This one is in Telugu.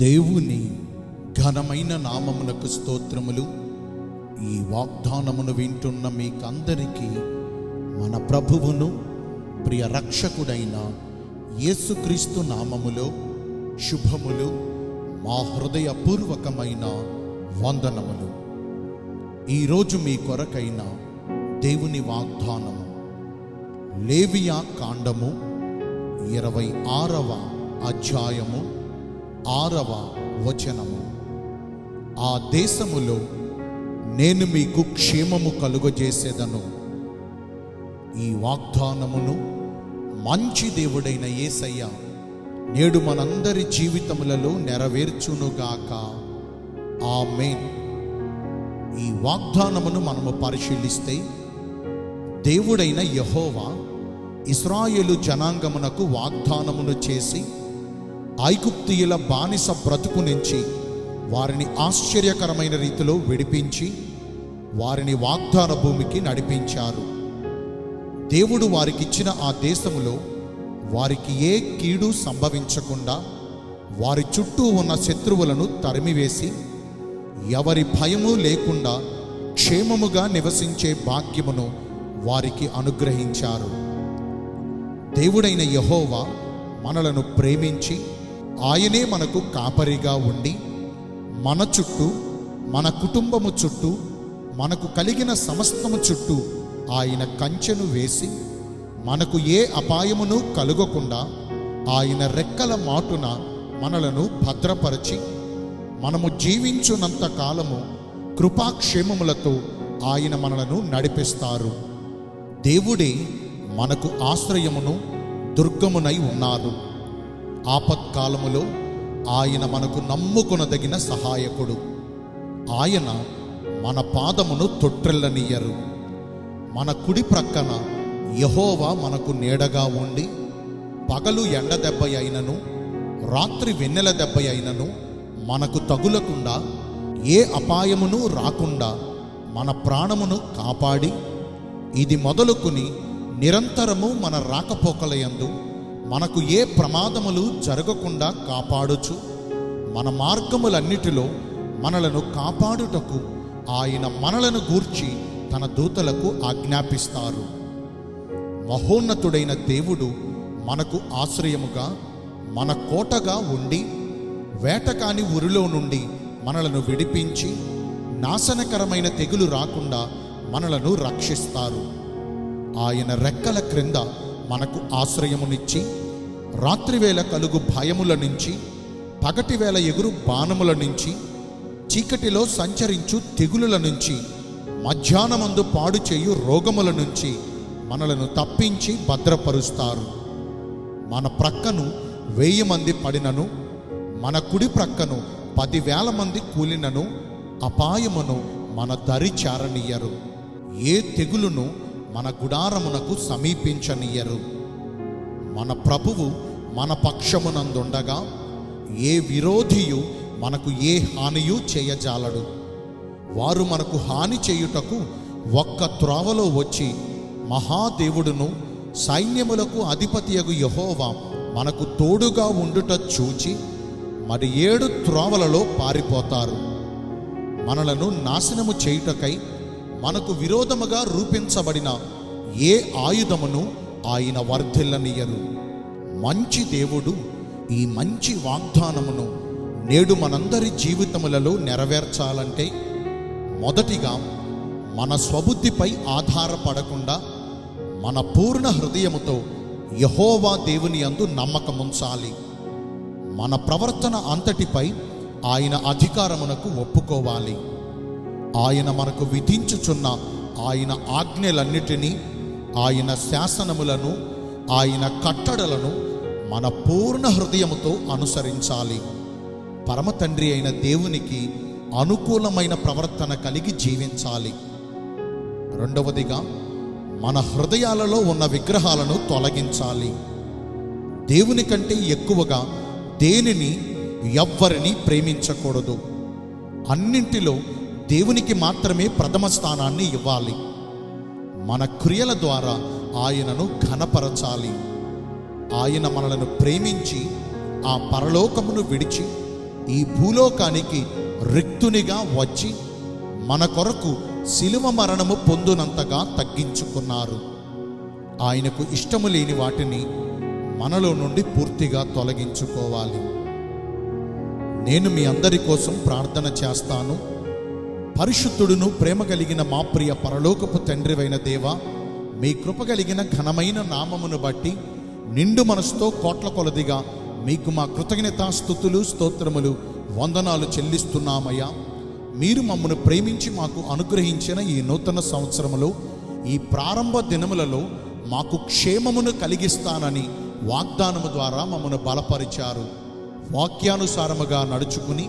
దేవుని ఘనమైన నామమునకు స్తోత్రములు. ఈ వాగ్దానమును వింటున్న మీకందరికీ మన ప్రభువును ప్రియ రక్షకుడైన యేసుక్రీస్తు నామములో శుభములు మా హృదయపూర్వకమైన వందనములు. ఈరోజు మీ కొరకైన దేవుని వాగ్దానము లేవియా కాండము ఇరవై ఆరవ అధ్యాయము ఆరవ వచనము. ఆ దేశములో నేను మీకు క్షేమము కలుగజేసేదను. ఈ వాగ్దానమును మంచి దేవుడైన యేసయ్య నేడు మనందరి జీవితములలో నెరవేర్చునుగాక. ఆమేన్. ఈ వాగ్దానమును మనము పరిశీలిస్తే దేవుడైన యహోవా ఇస్రాయేలు జనాంగమునకు వాగ్దానమును చేసి ఐగుప్తియుల బానిస బ్రతుకు నుంచి వారిని ఆశ్చర్యకరమైన రీతిలో విడిపించి వారిని వాగ్దాన భూమికి నడిపించారు. దేవుడు వారికిచ్చిన ఆ దేశములో వారికి ఏ కీడు సంభవించకుండా వారి చుట్టూ ఉన్న శత్రువులను తరిమివేసి ఎవరి భయము లేకుండా క్షేమముగా నివసించే భాగ్యమును వారికి అనుగ్రహించారు. దేవుడైన యహోవా మనలను ప్రేమించి ఆయనే మనకు కాపరిగా ఉండి మన చుట్టూ మన కుటుంబము చుట్టూ మనకు కలిగిన సమస్తము చుట్టూ ఆయన కంచెను వేసి మనకు ఏ అపాయమును కలుగకుండా ఆయన రెక్కల మాటున మనలను భద్రపరచి మనము జీవించునంత కాలము కృపాక్షేమములతో ఆయన మనలను నడిపిస్తారు. దేవుడే మనకు ఆశ్రయమును దుర్గమునై ఉన్నారు ఆపత్కాలములో ఆయన మనకు నమ్ముకొనదగిన సహాయకుడు. ఆయన మన పాదమును తొట్రెల్లనియ్యరు మన కుడి ప్రక్కన యహోవా మనకు నీడగా ఉండి పగలు ఎండ దెబ్బ అయినను రాత్రి వెన్నెల దెబ్బ అయినను మనకు తగులకుండా ఏ అపాయమును రాకుండా మన ప్రాణమును కాపాడి ఇది మొదలుకుని నిరంతరము మన రాకపోకలయందు మనకు ఏ ప్రమాదములు జరగకుండా కాపాడుచు. మన మార్గములన్నిటిలో మనలను కాపాడుటకు ఆయన మనలను గూర్చి తన దూతలకు ఆజ్ఞాపిస్తారు. మహోన్నతుడైన దేవుడు మనకు ఆశ్రయముగా మన కోటగా ఉండి వేటకాని ఉరిలో నుండి మనలను విడిపించి నాశనకరమైన తెగులు రాకుండా మనలను రక్షిస్తారు. ఆయన రెక్కల క్రింద మనకు ఆశ్రయమునిచ్చి రాత్రివేళ కలుగు భయముల నుంచి పగటివేళ ఎగురు బాణముల నుంచి చీకటిలో సంచరించు తెగులుల నుంచి మధ్యాహ్నమందు పాడు చేయు రోగముల నుంచి మనలను తప్పించి భద్రపరుస్తారు. మన ప్రక్కను వెయ్యి మంది పడినను మన కుడి ప్రక్కను పదివేల మంది కూలినను అపాయమును మన దరి చారనియ్యరు ఏ తెగులును మన గుడారమునకు సమీపించనియ్యరు మన ప్రభువు మన పక్షమునందుండగా ఏ విరోధియు మనకు ఏ హానియు చేయజాలడు. వారు మనకు హాని చేయుటకు ఒక్క త్రోవలో వచ్చి మహాదేవుడును సైన్యములకు అధిపతియగు యహోవా మనకు తోడుగా ఉండుట చూచి మరి ఏడు త్రోవలలో పారిపోతారు. మనలను నాశనము చేయుటకై మనకు విరోధముగా రూపించబడిన ఏ ఆయుధమును ఆయన వర్ధిల్లనియరు. మంచి దేవుడు ఈ మంచి వాగ్దానమును నేడు మనందరి జీవితములలో నెరవేర్చాలంటే మొదటిగా మన స్వబుద్ధిపై ఆధారపడకుండా మన పూర్ణ హృదయముతో యహోవా దేవుని అందు నమ్మకముంచాలి. మన ప్రవర్తన అంతటిపై ఆయన అధికారమునకు ఒప్పుకోవాలి. ఆయన మనకు విధించుచున్న ఆయన ఆజ్ఞలన్నిటినీ ఆయన శాసనములను ఆయన కట్టడలను మన పూర్ణ హృదయముతో అనుసరించాలి. పరమతండ్రి అయిన దేవునికి అనుకూలమైన ప్రవర్తన కలిగి జీవించాలి. రెండవదిగా మన హృదయాలలో ఉన్న విగ్రహాలను తొలగించాలి. దేవుని కంటే ఎక్కువగా దేనిని ఎవ్వరిని ప్రేమించకూడదు. అన్నింటిలో దేవునికి మాత్రమే ప్రథమ స్థానాన్ని ఇవ్వాలి. మన క్రియల ద్వారా ఆయనను ఘనపరచాలి. ఆయన మనలను ప్రేమించి ఆ పరలోకమును విడిచి ఈ భూలోకానికి రిక్తునిగా వచ్చి మన కొరకు శిలువ మరణము పొందునంతగా తగ్గించుకున్నారు. ఆయనకు ఇష్టము లేని వాటిని మనలో నుండి పూర్తిగా తొలగించుకోవాలి. నేను మీ అందరి కోసం ప్రార్థన చేస్తాను. పరిశుద్ధుడును ప్రేమ కలిగిన మా ప్రియ పరలోకపు తండ్రివైన దేవ మీ కృప కలిగిన ఘనమైన నామమును బట్టి నిండు మనసుతో కోట్ల కొలదిగా మీకు మా కృతజ్ఞతాస్థుతులు స్తోత్రములు వందనాలు చెల్లిస్తున్నామయ్యా. మీరు మమ్మను ప్రేమించి మాకు అనుగ్రహించిన ఈ నూతన సంవత్సరములో ఈ ప్రారంభ దినములలో మాకు క్షేమమును కలిగిస్తానని వాగ్దానము ద్వారా మమ్మను బలపరిచారు. వాక్యానుసారముగా నడుచుకుని